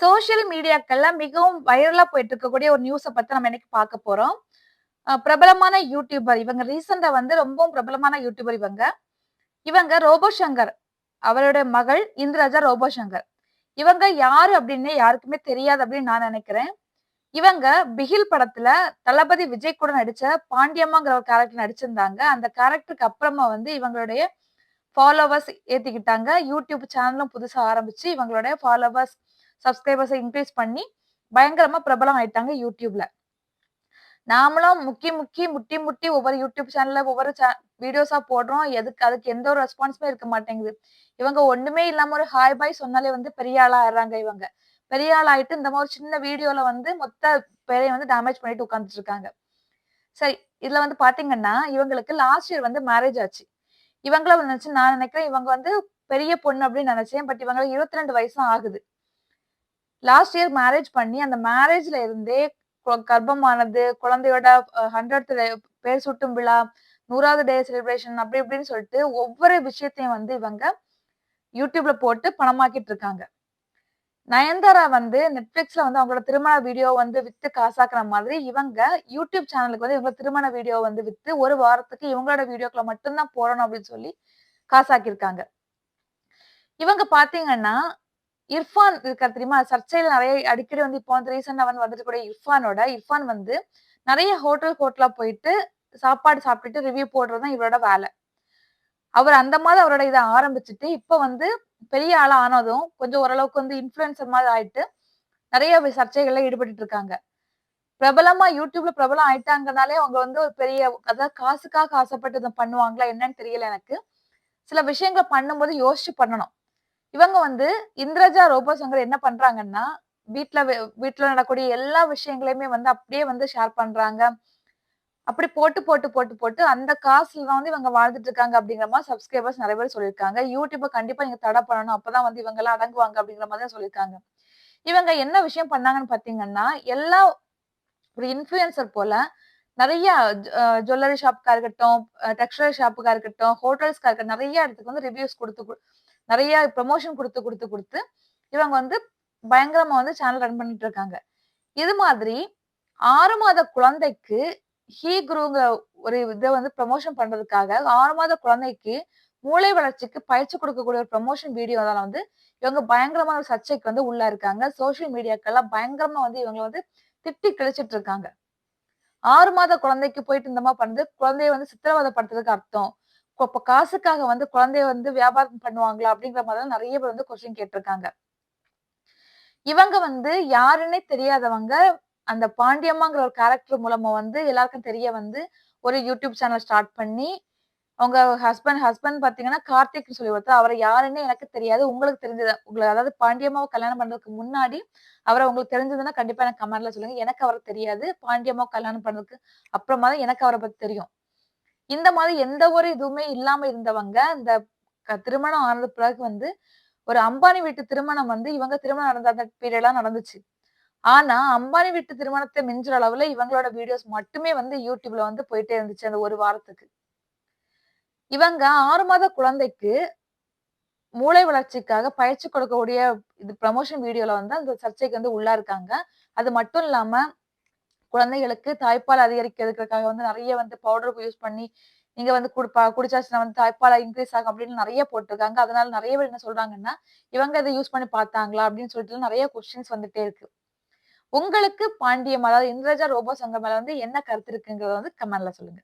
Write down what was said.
Social மீடியாக்கள்ல மிகவும் வைரலா போயிட்டு இருக்கக்கூடிய ஒரு நியூஸை பத்தி நம்ம இன்னைக்கு பார்க்க போறோம். பிரபலமான யூடியூபர் இவங்க ரீசெண்டா வந்து ரொம்பவும் பிரபலமான யூடியூபர் இவங்க. இவங்க ரோபோ சங்கர். அவருடைய மகள் இந்திரஜா ரோபோ சங்கர். இவங்க யாரு அப்படின்னு யாருக்குமே தெரியாது அப்படின்னு நான் நினைக்கிறேன். இவங்க பிகில் படத்துல தளபதி விஜய் கூட நடிச்ச பாண்டியம்மாங்கிற ஒரு கேரக்டர் நடிச்சிருந்தாங்க. அந்த கேரக்டருக்கு அப்புறமா வந்து இவங்களுடைய ஃபாலோவர்ஸ் ஏத்திக்கிட்டாங்க. யூடியூப் சேனலும் புதுசா ஆரம்பிச்சு இவங்களுடைய ஃபாலோவர்ஸ், சப்ஸ்கிரைபர்ஸை இன்க்ரீஸ் பண்ணி பயங்கரமா பிரபலம் ஆயிட்டாங்க யூடியூப்ல. நாமளும் முக்கி முக்கி, முட்டி முட்டி ஒவ்வொரு யூடியூப் சேனல்ல ஒவ்வொரு சே வீடியோஸா போடுறோம். எதுக்கு அதுக்கு எந்த ஒரு ரெஸ்பான்ஸுமே இருக்க மாட்டேங்குது. இவங்க ஒண்ணுமே இல்லாம ஒரு ஹாய், பாய் சொன்னாலே வந்து பெரிய ஆளா ஆயிடுறாங்க இவங்க. பெரிய ஆள் ஆயிட்டு இந்த மாதிரி சின்ன வீடியோல வந்து மொத்த பேரையும் வந்து டேமேஜ் பண்ணிட்டு உட்காந்துட்டு இருக்காங்க. சரி, இதுல வந்து பாத்தீங்கன்னா, இவங்களுக்கு லாஸ்ட் இயர் வந்து மேரேஜ் ஆச்சு. இவங்கள நினைச்சு நான் நினைக்கிறேன் இவங்க வந்து பெரிய பொண்ணு அப்படின்னு நினைச்சேன். பட் இவங்களுக்கு இருபத்தி ரெண்டு வயசும் ஆகுது. லாஸ்ட் இயர் மேரேஜ் பண்ணி அந்த மேரேஜ்ல இருந்தே கொ கர்ப்பமானது, குழந்தையோட அ 100த் டே பேர் சுட்டும் விழா, 100வது டே செலிப்ரேஷன் அப்படி இப்படின்னு சொல்லிட்டு ஒவ்வொரு விஷயத்தையும் வந்து இவங்க யூடியூப்ல போட்டு பணமாக்கிட்டு இருக்காங்க. நயன்தாரா வந்து நெட்ஃபிளிக்ஸ்ல வந்து அவங்களோட திருமண வீடியோ வந்து வித்து காசாக்குற மாதிரி, இவங்க யூடியூப் சேனலுக்கு வந்து இவங்க திருமண வீடியோ வந்து வித்து ஒரு வாரத்துக்கு இவங்களோட வீடியோக்கள மட்டும் தான் போடணும் அப்படின்னு சொல்லி காசாக்கியிருக்காங்க. இவங்க பாத்தீங்கன்னா, இர்ஃபான் இருக்காரு தெரியுமா? சர்ச்சையில நிறைய அடிக்கடி வந்து இப்போ வந்து ரீசெண்டா வந்து வந்துட்டு கூட இர்ஃபானோட இர்ஃபான் வந்து நிறைய ஹோட்டல் ஹோட்டலா போயிட்டு சாப்பாடு சாப்பிட்டுட்டு ரிவ்யூ போடுறது தான் இவரோட வேலை அவர் அந்த மாதிரி அவரோட இதை ஆரம்பிச்சுட்டு, இப்ப வந்து பெரிய ஆளா ஆனதும் கொஞ்சம் ஓரளவுக்கு வந்து இன்ஃபுளுசர் மாதிரி ஆயிட்டு, நிறைய சர்ச்சைகள்ல ஈடுபட்டு இருக்காங்க. பிரபலமா யூடியூப்ல பிரபலம் ஆயிட்டாங்கனாலே அவங்க வந்து ஒரு பெரிய அதாவது காசுக்காக ஆசைப்பட்டு இதை பண்ணுவாங்களா என்னன்னு தெரியல எனக்கு. சில விஷயங்களை பண்ணும்போது யோசிச்சு பண்ணணும். இவங்க வந்து இந்திரஜா ரோபோசங்கர் என்ன பண்றாங்கன்னா, வீட்டுல வீட்டுல நடக்கூடிய எல்லா விஷயங்களையுமே வந்து அப்படியே வந்து ஷேர் பண்றாங்க. அப்படி போட்டு, போட்டு, போட்டு, போட்டு அந்த காசுல தான் வந்து இவங்க வாழ்ந்துட்டு இருக்காங்க அப்படிங்கிற மாதிரி சப்ஸ்கிரைபர்ஸ் நிறைய பேர் சொல்லியிருக்காங்க. யூடியூப கண்டிப்பா நீங்க தடை பண்ணணும். அப்பதான் வந்து இவங்கலாம் அடங்குவாங்க அப்படிங்கிற மாதிரி தான் சொல்லியிருக்காங்க. இவங்க என்ன விஷயம் பண்ணாங்கன்னு பாத்தீங்கன்னா, எல்லா ஒரு இன்ஃபுளுசர் போல நிறைய ஜுவல்லரி ஷாப்புக்கா இருக்கட்டும், டெக்ஸ்டைல் ஷாப்புக்கா இருக்கட்டும், ஹோட்டல்ஸ்க்கா இருக்கட்டும், நிறைய இடத்துக்கு வந்து ரிவ்யூஸ் கொடுத்து நிறைய ப்ரமோஷன் கொடுத்து கொடுத்து கொடுத்து இவங்க வந்து பயங்கரமா வந்து சேனல் ரன் பண்ணிட்டு இருக்காங்க. இது மாதிரி ஆறு மாத குழந்தைக்கு ஹீ குருங்கிற ஒரு இதை வந்து ப்ரமோஷன் பண்றதுக்காக ஆறு மாத குழந்தைக்கு மூளை வளர்ச்சிக்கு பயிற்சி கொடுக்கக்கூடிய ஒரு ப்ரமோஷன் தான் வந்து இவங்க பயங்கரமான ஒரு சர்ச்சைக்கு வந்து உள்ள இருக்காங்க. சோசியல் மீடியாக்கெல்லாம் பயங்கரமா வந்து இவங்களை வந்து திட்டி கிழிச்சிட்டு இருக்காங்க. ஆறு மாத குழந்தைக்கு போயிட்டு இந்த மாரி குழந்தைய வந்து சித்திரவதைப்படுத்துறதுக்கு அர்த்தம். கொ காசுக்காக வந்து குழந்தைய வந்து வியாபாரம் பண்ணுவாங்களா? அப்படிங்கிற மாதிரி நிறைய பேர் வந்து கொஸ்டின் கேட்டிருக்காங்க. இவங்க வந்து யாருன்னே தெரியாதவங்க, அந்த பாண்டியம்மாங்கிற ஒரு கேரக்டர் மூலமா வந்து எல்லாருக்கும் தெரிய வந்து ஒரு யூடியூப் சேனல் ஸ்டார்ட் பண்ணி, அவங்க ஹஸ்பண்ட் ஹஸ்பண்ட் பாத்தீங்கன்னா கார்த்திக்னு சொல்லி ஒருத்தர். அவரை யாருன்னே எனக்கு தெரியாது. உங்களுக்கு தெரிஞ்சது உங்களை அதாவது பாண்டியம்மாவை கல்யாணம் பண்றதுக்கு முன்னாடி அவரை உங்களுக்கு தெரிஞ்சதுன்னா கண்டிப்பா எனக்கு கமெண்ட்ல சொல்லுங்க. எனக்கு அவரை தெரியாது. பாண்டியம்மா கல்யாணம் பண்ணதுக்கு அப்புறமா தான் எனக்கு அவரை பத்தி தெரியும். இந்த மாதிரி எந்த ஒரு இதுவுமே இல்லாம இருந்தவங்க, இந்த திருமணம் ஆனது பிறகு வந்து ஒரு அம்பானி வீட்டு திருமணம் வந்து இவங்க திருமணம் நடந்த அந்த பீரியட்லாம் நடந்துச்சு. ஆனா, அம்பானி வீட்டு திருமணத்தை மிஞ்சுற அளவுல இவங்களோட வீடியோஸ் மட்டுமே வந்து யூடியூப்ல வந்து போயிட்டே இருந்துச்சு அந்த ஒரு வாரத்துக்கு. இவங்க ஆறு மாத குழந்தைக்கு மூளை வளர்ச்சிக்காக பயிற்சி கொடுக்கக்கூடிய இது ப்ரமோஷன் வீடியோல வந்து அந்த சர்ச்சைக்கு வந்து உள்ளா இருக்காங்க அது மட்டும் இல்லாம, குழந்தைகளுக்கு தாய்ப்பால் அதிகரிக்கிறதுக்காக வந்து நிறைய வந்து பவுடர் யூஸ் பண்ணி, நீங்க வந்து குடுப்பா குடிச்சாச்சுன்னா வந்து தாய்ப்பால் இன்க்ரீஸ் ஆகும் அப்படின்னு நிறைய போட்டிருக்காங்க அதனால நிறைய பேர் என்ன சொல்றாங்கன்னா, இவங்க இதை யூஸ் பண்ணி பார்த்தாங்களா? அப்படின்னு சொல்லிட்டு நிறைய கொஸ்டின்ஸ் வந்துட்டே இருக்கு. உங்களுக்கு பாண்டியம் அதாவது இந்திரஜா ரோபோ சங்கம் மேல வந்து என்ன கருத்து இருக்குங்கிறத வந்து கமெண்ட்ல சொல்லுங்க.